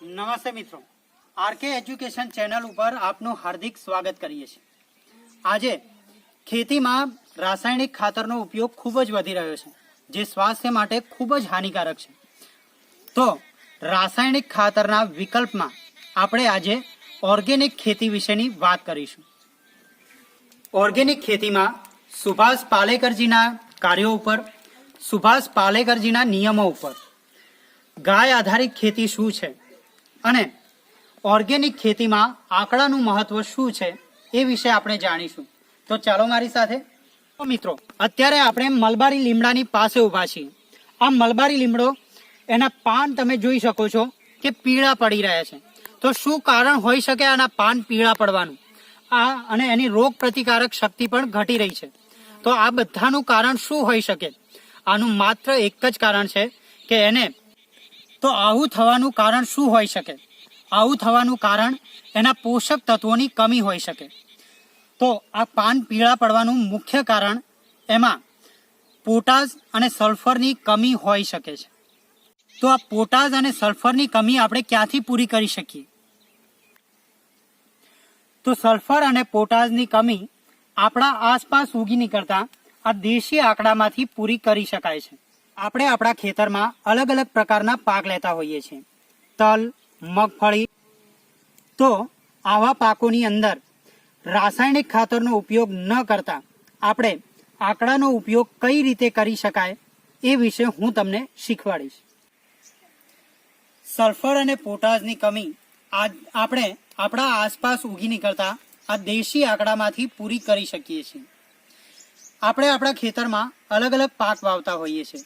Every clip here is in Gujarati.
નમસ્તે મિત્રો. આરકે એજ્યુકેશન ચેનલ ઉપર આપનું હાર્દિક સ્વાગત કરીએ છીએ. આજે ખેતીમાં રાસાયણિક ખાતરનો ઉપયોગ ખૂબ જ વધી રહ્યો છે, જે સ્વાસ્થ્ય માટે ખૂબ જ હાનિકારક છે. તો રાસાયણિક ખાતરના વિકલ્પમાં આપણે આજે ઓર્ગેનિક ખેતી વિશેની વાત કરીશું. ઓર્ગેનિક ખેતીમાં સુભાષ પાલેકરજીના કાર્યો ઉપર, સુભાષ પાલેકરજીના નિયમો ઉપર ગાય આધારિત ખેતી શું છે અને ઓર્ગેનિક ખેતીમાં આંકડાનું મહત્વ શું છે એ વિશે આપણે જાણીશું. તો ચાલો મારી સાથે. મિત્રો, અત્યારે આપણે મલબારી લીમડાની પાસે ઊભા છીએ. આ મલબારી લીમડો, એના પાન તમે જોઈ શકો છો કે પીળા પડી રહ્યા છે. તો શું કારણ હોઈ શકે આના પાન પીળા પડવાનું? આ અને એની રોગ પ્રતિકારક શક્તિ પણ ઘટી રહી છે. તો આ બધાનું કારણ શું હોઈ શકે? આનું માત્ર એક જ કારણ છે કે એને તો આવું થવાનું કારણ શું હોઈ શકે? આવું થવાનું કારણ એના પોષક તત્વોની કમી હોઈ શકે. તો આ પાન પીળા પડવાનું મુખ્ય કારણ એમાં પોટાશ અને સલ્ફરની કમી હોઈ શકે છે. તો આ પોટાશ અને સલ્ફરની કમી આપણે ક્યાંથી પૂરી કરી શકીએ? તો સલ્ફર અને પોટાશની કમી આપણા આસપાસ ઉગી નીકળતા આ દેશી આંકડામાંથી પૂરી કરી શકાય છે. આપણે આપણા ખેતરમાં અલગ અલગ પ્રકારના પાક લેતા હોઈએ છીએ. તલ, મગફળી. તો આવા પાકોની અંદર રાસાયણિક ખાતરનો ઉપયોગ ન કરતા આપણે આંકડાનો ઉપયોગ કઈ રીતે કરી શકાય એ વિશે હું તમને શીખવાડીશ. સલ્ફર અને પોટાશની કમી આજ આપણે આપણા આસપાસ ઉગી નીકળતા આ દેશી આંકડામાંથી પૂરી કરી શકીએ છીએ. આપણે આપણા ખેતરમાં અલગ અલગ પાક વાવતા હોઈએ છીએ.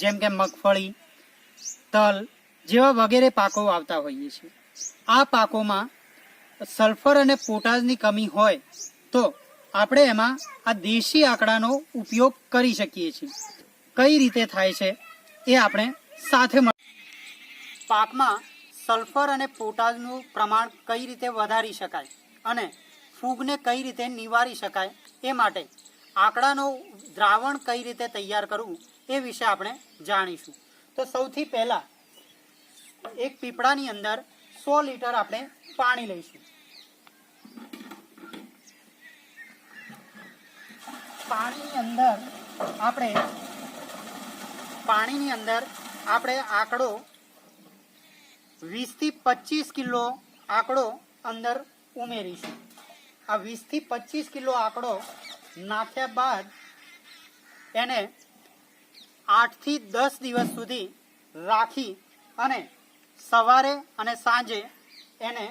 જેમ કે મગફળી, તલ જેવા વગેરે પાકો વાવતા હોઈએ છીએ. આ પાકોમાં સલ્ફર અને પોટાશની કમી હોય તો આપણે એમાં આ દેશી આંકડાનો ઉપયોગ કરી શકીએ છીએ. કઈ રીતે થાય છે એ આપણે સાથે પાકમાં સલ્ફર અને પોટાશનું પ્રમાણ કઈ રીતે વધારી શકાય અને ફૂગને કઈ રીતે નિવારી શકાય એ માટે આંકડાનો દ્રાવણ કઈ રીતે તૈયાર કરવું એ વિશે આપણે જાણીશું. તો સૌથી પહેલા એક પીપળાની અંદર સો લીટર આપણે પાણી લઈશું. પાણીની અંદર આપણે પાણીની અંદર આપણે આંકડો વીસથી પચીસ કિલો આંકડો અંદર ઉમેરીશું. આ વીસથી પચીસ કિલો આંકડો નાખ્યા બાદ એને આઠથી દસ દિવસ સુધી રાખી અને સવારે અને સાંજે એને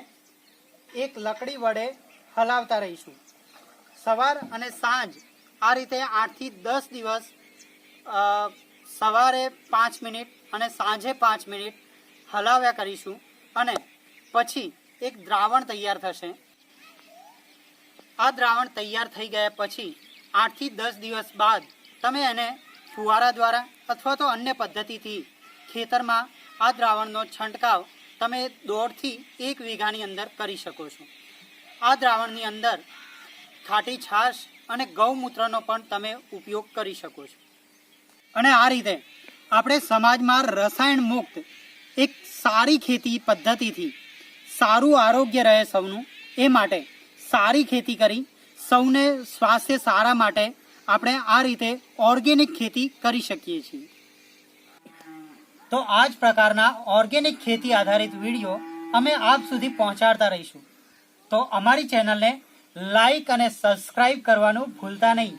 એક લકડી વડે હલાવતા રહીશું. સવાર અને સાંજ આ રીતે આઠથી દસ દિવસ સવારે પાંચ મિનિટ અને સાંજે પાંચ મિનિટ હલાવ્યા કરીશું અને પછી એક દ્રાવણ તૈયાર થશે. આ દ્રાવણ તૈયાર થઈ ગયા પછી આઠથી દસ દિવસ બાદ તમે એને ફુવારા દ્વારા અથવા તો અન્ય પદ્ધતિથી ખેતરમાં આ દ્રાવણનો છંટકાવ તમે દોઢથી એક વીઘાની અંદર કરી શકો છો. આ દ્રાવણની અંદર ખાટી છાશ અને ગૌમૂત્રનો પણ તમે ઉપયોગ કરી શકો છો. અને આ રીતે આપણે સમાજમાં રસાયણ મુક્ત એક સારી ખેતી પદ્ધતિથી સારું આરોગ્ય રહે સૌનું એ માટે સારી ખેતી કરી સૌને સ્વાસ્થ્ય સારા માટે આપણે આ રીતે ઓર્ગેનિક ખેતી કરી શકીએ છીએ. તો આ જ પ્રકારના ઓર્ગેનિક ખેતી આધારિત વીડિયો અમે આપ સુધી પહોંચાડતા રહીશું. તો અમારી ચેનલને લાઈક અને સબસ્ક્રાઈબ કરવાનું ભૂલતા નહીં.